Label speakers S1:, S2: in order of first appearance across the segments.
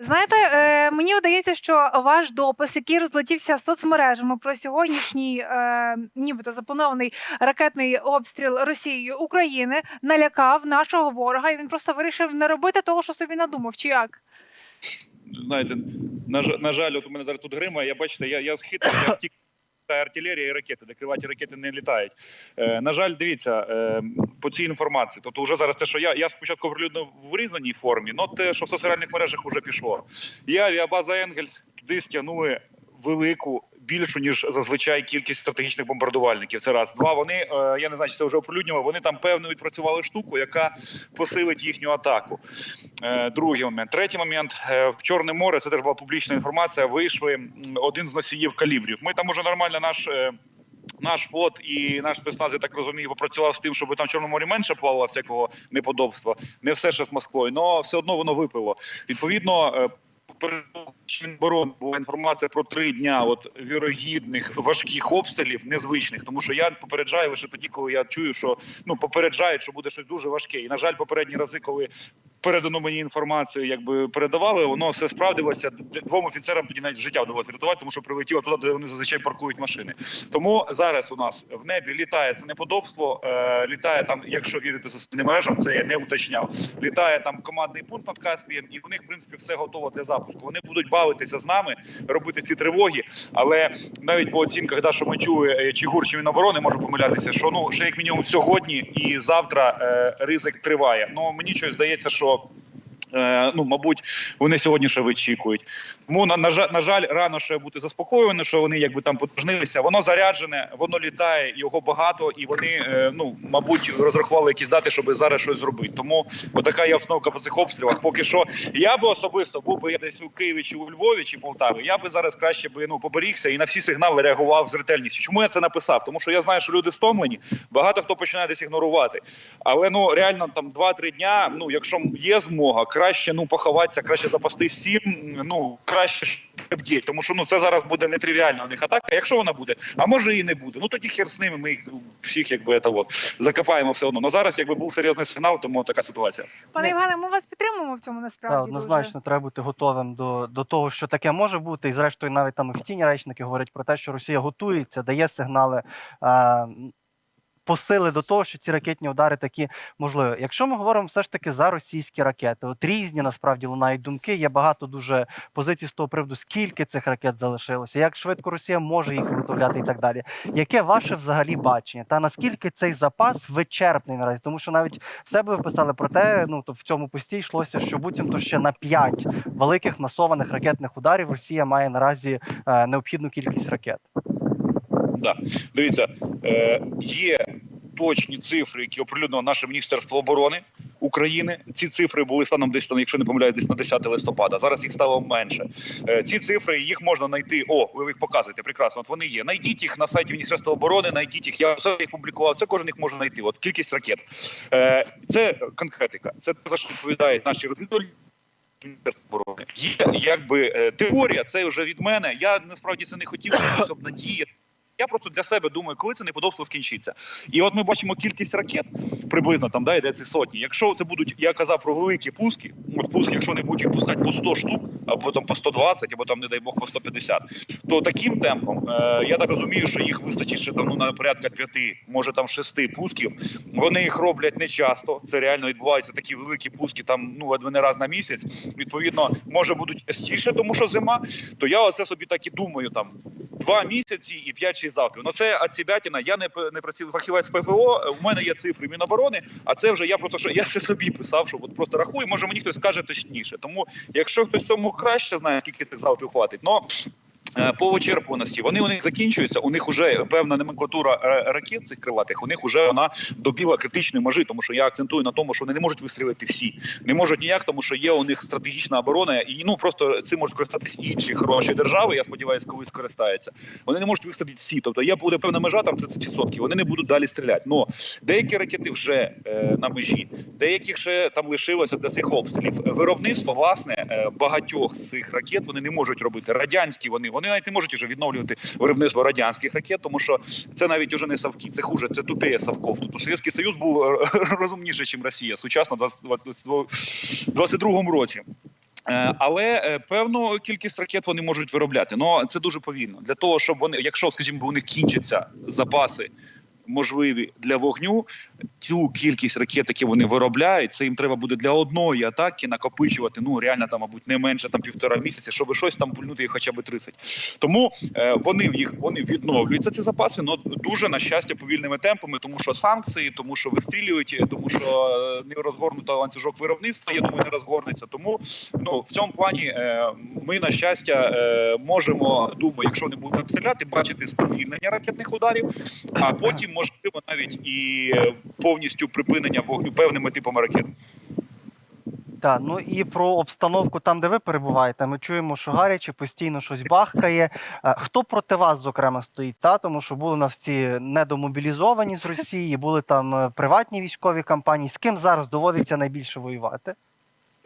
S1: Знаєте, е, мені видається, що ваш допис, який розлетівся соцмережами про сьогоднішній, е, нібито запланований ракетний обстріл Росією України, налякав нашого ворога, і він просто вирішив не робити того, що собі надумав. Чи як?
S2: знаєте, на, на жаль, от у мене зараз тут грима. Я бачите, я, я схитав, я втік. Та артилерія і ракети, де криваті ракети не літають. Е, на жаль, дивіться е, по цій інформації. Тобто, вже зараз те, що я, я спочатку прилюдно в різній формі, але те, що в соціальних мережах вже пішло. Є авіабаза Енгельс туди стягнули велику. Більшу ніж зазвичай кількість стратегічних бомбардувальників. Це раз. Два. Вони е, я не знаю, чи це вже оприлюднював. Вони там певно відпрацювали штуку, яка посилить їхню атаку. Е, Другий момент. Третій момент Е, в Чорне море. Це теж була публічна інформація. Вийшли один з носіїв калібрів. Ми там уже нормально наш. Наш флот і наш спецназ, я так розумію, попрацював з тим, щоб там в Чорному морі менше плавало всякого неподобства. Не все ще з Москвою, але все одно воно випило. Відповідно, Міноборони була інформація про три дня от вірогідних важких обстрілів, незвичних, тому що я попереджаю лише тоді, коли я чую, що ну попереджають, що буде щось дуже важке. І на жаль, попередні рази, коли передану мені інформацію, якби передавали, воно все справдилося. Двом офіцерам тоді навіть життя вдалося врятувати, тому що прилетіло туди, де вони зазвичай паркують машини. Тому зараз у нас в небі літає це неподобство. Е, літає там, якщо вірити соціальним мережам, це я не уточняв. Літає там командний пункт над Каспієм, і у них в принципі все готово для запуску. Вони будуть бавитися з нами, робити ці тривоги. Але навіть по оцінках, да, що ми чи гур, Міноборони, можу помилятися, що ну ще як мінімум сьогодні і завтра е, ризик триває. Ну мені щось здається, що. Е, ну, мабуть, вони сьогодні ще вичікують. Тому на, на на жаль, рано ще бути заспокоєним, що вони якби там потужнилися. Воно заряджене, воно літає, його багато, і вони, е, ну мабуть, розрахували якісь дати, щоб зараз щось зробити. Тому отака є обстановка по цих обстрілах. Поки що я би особисто був би я десь у Києві чи у Львові чи Полтаві. Я би зараз краще би ну поберігся і на всі сигнали реагував з ретельністю. Чому я це написав? Тому що я знаю, що люди втомлені, багато хто починає десь ігнорувати. Але ну реально там 2-3 дня. Ну, якщо є змога, краще ну поховатися, краще запасти сім. Ну краще бдіть, тому що ну це зараз буде нетривіальна у них атака. Якщо вона буде, а може і не буде. Ну тоді хер з ними. Ми їх всіх якби це от закопаємо все одно. Ну зараз, якби був серйозний сигнал, тому така ситуація.
S1: Пане
S3: Ні.
S1: Євгене, ми вас підтримуємо в цьому насправді.
S3: Так, однозначно треба бути готовим до, до того, що таке може бути. І зрештою, навіть там офіційні речники говорять про те, що Росія готується, дає сигнали. А, Посили до того, що ці ракетні удари такі можливі. Якщо ми говоримо все ж таки за російські ракети, от різні насправді лунають думки. Є багато дуже позицій з того приводу, скільки цих ракет залишилося, як швидко Росія може їх виготовляти і так далі. Яке ваше взагалі бачення? Та наскільки цей запас вичерпний наразі? Тому що навіть в себе ви писали про те, ну то в цьому пості йшлося, що буцімто ще на 5 великих масованих ракетних ударів Росія має наразі е, необхідну кількість ракет.
S2: Да. Дивіться, е, є точні цифри, які оприлюднило наше Міністерство оборони України. Ці цифри були станом десь там, якщо не помиляюсь, десь на 10 листопада. Зараз їх стало менше. Е, ці цифри їх можна знайти. О, ви їх показуєте. Прекрасно. От вони є. Найдіть їх на сайті Міністерства оборони, найдіть їх. Я все їх публікував. Це кожен їх може знайти. От кількість ракет. Е, це конкретика. Це те, за що відповідають наші розвідувальні. Міністерство оборони є якби е, теорія. Це вже від мене. Я насправді це не хотів щоб надіяти. Я просто для себе думаю, коли це неподобство скінчиться. І от ми бачимо кількість ракет приблизно там да, йде ці сотні. Якщо це будуть, я казав про великі пуски, от пуски, якщо вони будуть їх пускати по 100 штук, або там по 120, або там, не дай Бог, по 150, то таким темпом е, я так розумію, що їх вистачить ще там ну, на порядка п'яти, може там шести пусків. Вони їх роблять не часто. Це реально відбуваються такі великі пуски, там ну не раз на місяць. Відповідно, може будуть частіше, тому що зима. То я оце собі так і думаю там. Два місяці і п'ять-шість залпів. Ну це ацібятіна. Я не не працюю фахівець ППО. У мене є цифри Міноборони. А це вже я про те, що я це собі писав, що от просто рахую. Може мені хтось скаже точніше. Тому якщо хтось цьому краще знає, скільки цих залпів хватить, но по вичерпуваності вони у них закінчуються. У них вже певна номенклатура е, ракет цих крилатих. У них вже вона добіла критичної межі, тому що я акцентую на тому, що вони не можуть вистрілити всі, не можуть ніяк, тому що є у них стратегічна оборона, і ну просто цим можуть користатись інші хороші держави. Я сподіваюся, колись скористаються. Вони не можуть вистрілити всі. Тобто є буде певна межа там 30%. Вони не будуть далі стріляти. Но деякі ракети вже е, на межі, деяких ще там лишилося для цих обстрілів. Виробництво власне е, багатьох з цих ракет вони не можуть робити. Радянські вони вони навіть не можуть вже відновлювати виробництво радянських ракет, тому що це навіть уже не Савки, це хуже, це тупіє Савков. Тобто Совєтський Союз був розумніше, розумніший, ніж Росія сучасно в 22 році. Е, Але е, певну кількість ракет вони можуть виробляти. Ну це дуже повільно. Для того, щоб вони, якщо, скажімо, у них кінчаться запаси можливі для вогню, цю кількість ракет, які вони виробляють, це їм треба буде для одної атаки накопичувати. Ну реально там, мабуть, не менше там півтора місяця, щоб щось там пульнути їх хоча б 30. Тому е, вони їх вони відновлюються ці запаси, але дуже на щастя повільними темпами, тому що санкції, тому що вистрілюють, тому що е, не розгорнуто ланцюжок виробництва. Я думаю, не розгорнеться. Тому ну в цьому плані е, ми на щастя е, можемо думаю, якщо не будуть обстріляти, бачити сповільнення ракетних ударів, а потім можливо навіть і е, повністю припинення вогню певними типами ракет.
S3: Так, ну і про обстановку там, де ви перебуваєте, ми чуємо, що гаряче, постійно щось бахкає. Е, Хто проти вас, зокрема, стоїть? Та? Тому що були у нас ці недомобілізовані з Росії, були там е, приватні військові кампанії. З ким зараз доводиться найбільше воювати?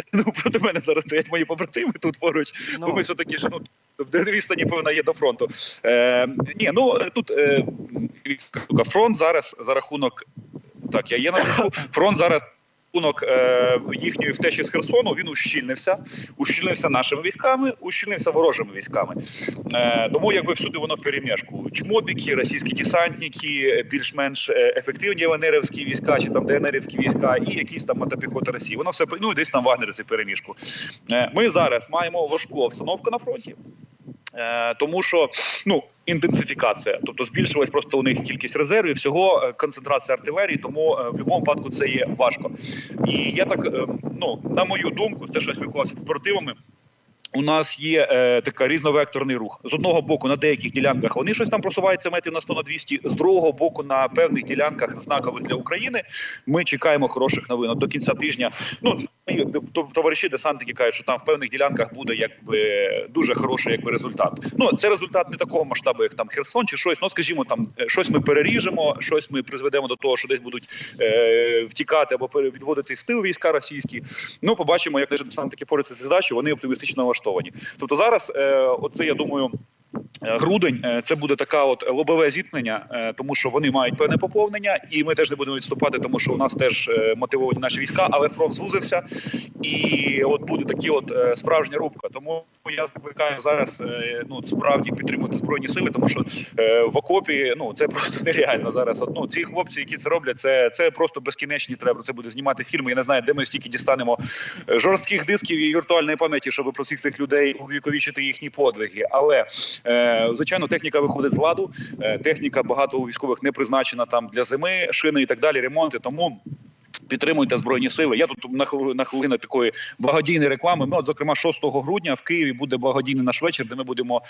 S2: Ну проти мене зараз стоять мої побратими тут поруч. Бо ми
S3: Ну,
S2: все таки ж ну відстані певна є до фронту. Е, ні, ну тут е, фронт зараз за рахунок. Так, я є на. Фронт зараз. Рахунок е, їхньої втечі з Херсону він ущільнився, ущільнився нашими військами, ущільнився ворожими військами. Е, тому якби всюди воно в переміжку. Чмобіки, російські десантники, більш-менш е, ефективні ВНРівські війська чи там ДНРівські війська, і якісь там мотопіхота Росії. Воно все ну і десь там вагнерівці в переміжку. Е, Ми зараз маємо важку обстановку на фронті. Е, Тому що ну інтенсифікація, тобто збільшилась просто у них кількість резервів, всього е, концентрація артилерії, тому е, в будь-якому випадку це є важко. І я так, е, ну на мою думку, те, що я спілкувався з побратимами, у нас є е, така різновекторний рух. З одного боку, на деяких ділянках вони щось там просуваються метрів на 100 на 200, з другого боку, на певних ділянках знакових для України. Ми чекаємо хороших новин до кінця тижня. Ну товариші десантники кажуть, що там в певних ділянках буде якби дуже хороший якби результат. Ну це результат не такого масштабу, як там Херсон чи щось. Ну скажімо, там е, щось ми переріжемо, щось ми призведемо до того, що десь будуть е, втікати або відводити з тил війська російські. Ну побачимо, як десантники поряться зі задачею. Вони оптимістично налаштовані. Тобто зараз, е, оце я думаю. Е, Грудень е, це буде така от лобове зіткнення, е, тому що вони мають певне поповнення, і ми теж не будемо відступати, тому що у нас теж мотивовані наші війська, але фронт звузився, і от буде такі от справжня рубка. Тому я закликаю зараз ну справді підтримувати збройні сили, тому що в окопі ну це просто нереально зараз. От, ну, ці хлопці, які це роблять, це, це просто безкінечні. Треба це буде знімати фільми. Я не знаю, де ми стільки дістанемо жорстких дисків і віртуальної пам'яті, щоб про всіх цих людей увіковічити їхні подвиги. Але звичайно, техніка виходить з ладу. Е, техніка багато у військових не призначена там для зими, шини і так далі, ремонти. Тому. Підтримуйте збройні сили. Я тут на на хвилину такої благодійної реклами. Ми, от, зокрема, 6 грудня в Києві буде благодійний наш вечір, де ми будемо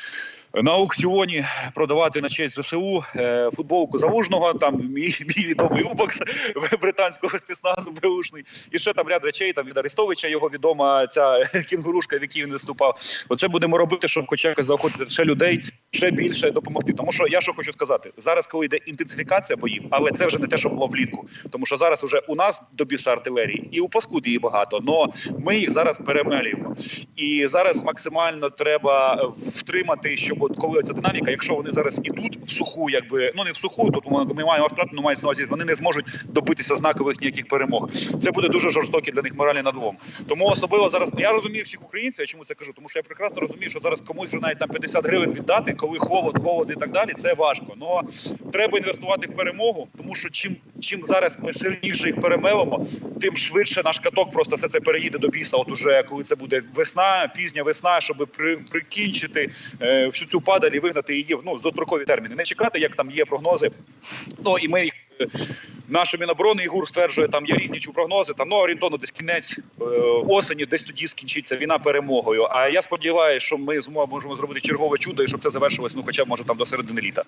S2: на аукціоні продавати на честь ЗСУ е, футболку залужного. Там мій, мій відомий убокс британського спецназу беушний. І ще там ряд речей. Там від Арестовича його відома ця кінгурушка, в якій він виступав. Оце будемо робити, щоб хоча заохотити ще людей ще більше допомогти. Тому що я що хочу сказати зараз, коли йде інтенсифікація боїв, але це вже не те, що було влітку. Тому що зараз вже у нас до біса артилерії, і у Паскуді її багато. але ми їх зараз перемелюємо. І зараз максимально треба втримати, щоб от коли ця динаміка, якщо вони зараз ідуть в суху, якби ну не в суху, тут ми- маємо втрату, ну мається на увазі, вони не зможуть добитися знакових ніяких перемог. Це буде дуже жорстокий для них моральний надлом. Тому особливо зараз я розумію всіх українців. Я чому це кажу? Тому що я прекрасно розумію, що зараз комусь вже навіть там 50 гривень віддати, коли холод, голод і так далі. Це важко. Но треба інвестувати в перемогу, тому що чим чим зараз ми сильніше їх перемелимо, тим швидше наш каток просто все це переїде до біса. От уже коли це буде весна, пізня весна, щоб при, прикінчити е, всю цю падаль і вигнати її ну дострокові терміни. Не чекати, як там є прогнози. Ну і ми їх. е, Наша Міноборони ігур стверджує, там є різні прогнози. Там ну орієнтовно десь кінець е, осені, десь тоді скінчиться війна перемогою. А я сподіваюся, що ми зможемо зробити чергове чудо і щоб це завершилось, ну хоча б може там до середини літа.